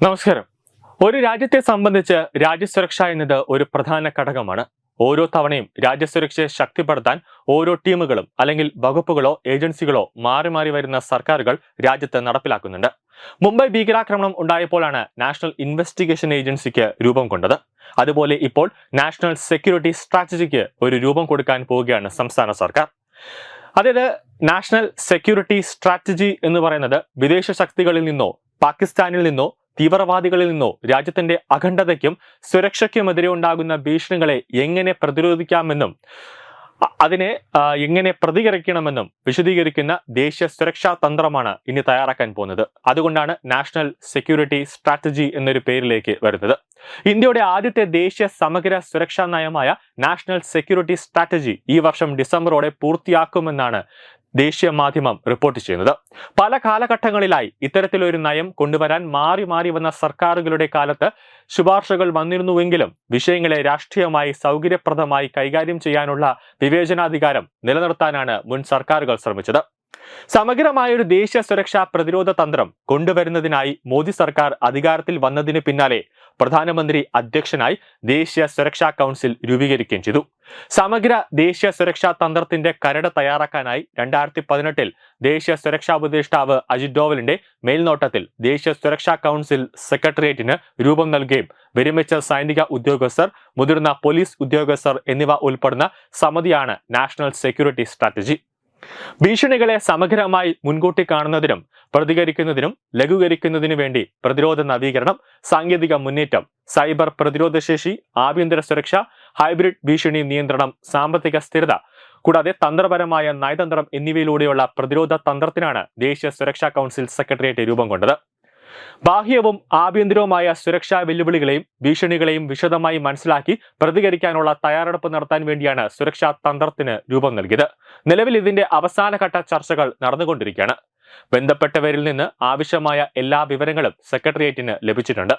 നമസ്കാരം. ഒരു രാജ്യത്തെ സംബന്ധിച്ച് രാജ്യസുരക്ഷ എന്നത് ഒരു പ്രധാന ഘടകമാണ്. ഓരോ തവണയും രാജ്യസുരക്ഷയെ ശക്തിപ്പെടുത്താൻ ഓരോ ടീമുകളും അല്ലെങ്കിൽ വകുപ്പുകളോ ഏജൻസികളോ മാറി മാറി വരുന്ന സർക്കാരുകൾ രാജ്യത്ത് നടപ്പിലാക്കുന്നുണ്ട്. മുംബൈ ഭീകരാക്രമണം ഉണ്ടായപ്പോഴാണ് നാഷണൽ ഇൻവെസ്റ്റിഗേഷൻ ഏജൻസിക്ക് രൂപം കൊണ്ടത്. അതുപോലെ ഇപ്പോൾ നാഷണൽ സെക്യൂരിറ്റി സ്ട്രാറ്റജിക്ക് ഒരു രൂപം കൊടുക്കാൻ പോവുകയാണ് സംസ്ഥാന സർക്കാർ. അതായത് നാഷണൽ സെക്യൂരിറ്റി സ്ട്രാറ്റജി എന്ന് പറയുന്നത് വിദേശ ശക്തികളിൽ നിന്നോ പാകിസ്ഥാനിൽ നിന്നോ തീവ്രവാദികളിൽ നിന്നോ രാജ്യത്തിന്റെ അഖണ്ഡതയ്ക്കും സുരക്ഷയ്ക്കുമെതിരെ ഉണ്ടാകുന്ന ഭീഷണികളെ എങ്ങനെ പ്രതിരോധിക്കാമെന്നും അതിനെ എങ്ങനെ പ്രതികരിക്കണമെന്നും വിശദീകരിക്കുന്ന ദേശീയ സുരക്ഷാ തന്ത്രമാണ് ഇനി തയ്യാറാക്കാൻ പോകുന്നത്. അതുകൊണ്ടാണ് നാഷണൽ സെക്യൂരിറ്റി സ്ട്രാറ്റജി എന്നൊരു പേരിലേക്ക് വരുന്നത്. ഇന്ത്യയുടെ ആദ്യത്തെ ദേശീയ സമഗ്ര സുരക്ഷാ നയമായ നാഷണൽ സെക്യൂരിറ്റി സ്ട്രാറ്റജി ഈ വർഷം ഡിസംബറോടെ പൂർത്തിയാക്കുമെന്നാണ് ദേശീയ മാധ്യമം റിപ്പോർട്ട് ചെയ്യുന്നത്. പല കാലഘട്ടങ്ങളിലായി ഇത്തരത്തിലൊരു നയം കൊണ്ടുവരാൻ മാറി മാറി വന്ന സർക്കാരുകളുടെ കാലത്ത് ശുപാർശകൾ വന്നിരുന്നുവെങ്കിലും വിഷയങ്ങളെ രാഷ്ട്രീയമായി സൗകര്യപ്രദമായി കൈകാര്യം ചെയ്യാനുള്ള വിവേചനാധികാരം നിലനിർത്താനാണ് മുൻ സർക്കാരുകൾ ശ്രമിച്ചത്. സമഗ്രമായ ഒരു ദേശീയ സുരക്ഷാ പ്രതിരോധ തന്ത്രം കൊണ്ടുവരുന്നതിനായി മോദി സർക്കാർ അധികാരത്തിൽ വന്നതിന് പിന്നാലെ പ്രധാനമന്ത്രി അധ്യക്ഷനായി ദേശീയ സുരക്ഷാ കൗൺസിൽ രൂപീകരിക്കുകയും ചെയ്തു. സമഗ്ര ദേശീയ സുരക്ഷാ തന്ത്രത്തിന്റെ കരട് തയ്യാറാക്കാനായി രണ്ടായിരത്തി പതിനെട്ടിൽ ദേശീയ സുരക്ഷാ ഉപദേഷ്ടാവ് അജിത് ഡോവലിന്റെ മേൽനോട്ടത്തിൽ ദേശീയ സുരക്ഷാ കൗൺസിൽ സെക്രട്ടേറിയറ്റിന് രൂപം നൽകുകയും വിരമിച്ച സൈനിക ഉദ്യോഗസ്ഥർ മുതിർന്ന പോലീസ് ഉദ്യോഗസ്ഥർ എന്നിവ ഉൾപ്പെടുന്ന സമിതിയാണ് നാഷണൽ സെക്യൂരിറ്റി സ്ട്രാറ്റജി. ഭീഷണികളെ സമഗ്രമായി മുൻകൂട്ടി കാണുന്നതിനും പ്രതികരിക്കുന്നതിനും ലഘൂകരിക്കുന്നതിനു വേണ്ടി പ്രതിരോധ നവീകരണം സാങ്കേതിക മുന്നേറ്റം സൈബർ പ്രതിരോധശേഷി ആഭ്യന്തര സുരക്ഷ ഹൈബ്രിഡ് ഭീഷണി നിയന്ത്രണം സാമ്പത്തിക സ്ഥിരത കൂടാതെ തന്ത്രപരമായ നയതന്ത്രം എന്നിവയിലൂടെയുള്ള പ്രതിരോധ തന്ത്രത്തിനാണ് ദേശീയ സുരക്ഷാ കൗൺസിൽ സെക്രട്ടേറിയറ്റ് രൂപം കൊണ്ടത്. ബാഹ്യവും ആഭ്യന്തരവുമായ സുരക്ഷാ വെല്ലുവിളികളെയും ഭീഷണികളെയും വിശദമായി മനസ്സിലാക്കി പ്രതികരിക്കാനുള്ള തയ്യാറെടുപ്പ് നടത്താൻ വേണ്ടിയാണ് സുരക്ഷാ തന്ത്രത്തിന് രൂപം നൽകിയത്. നിലവിൽ ഇതിന്റെ അവസാനഘട്ട ചർച്ചകൾ നടന്നുകൊണ്ടിരിക്കുകയാണ്. ബന്ധപ്പെട്ടവരിൽ നിന്ന് ആവശ്യമായ എല്ലാ വിവരങ്ങളും സെക്രട്ടേറിയറ്റിന് ലഭിച്ചിട്ടുണ്ട്.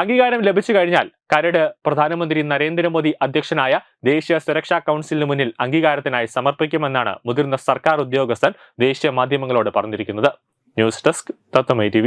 അംഗീകാരം ലഭിച്ചു കഴിഞ്ഞാൽ കരട് പ്രധാനമന്ത്രി നരേന്ദ്രമോദി അധ്യക്ഷനായ ദേശീയ സുരക്ഷാ കൗൺസിലിന് മുന്നിൽ അംഗീകാരത്തിനായി സമർപ്പിക്കുമെന്നാണ് മുതിർന്ന സർക്കാർ ഉദ്യോഗസ്ഥൻ ദേശീയ മാധ്യമങ്ങളോട് പറഞ്ഞിരിക്കുന്നത്. News desk തത്തമൈ T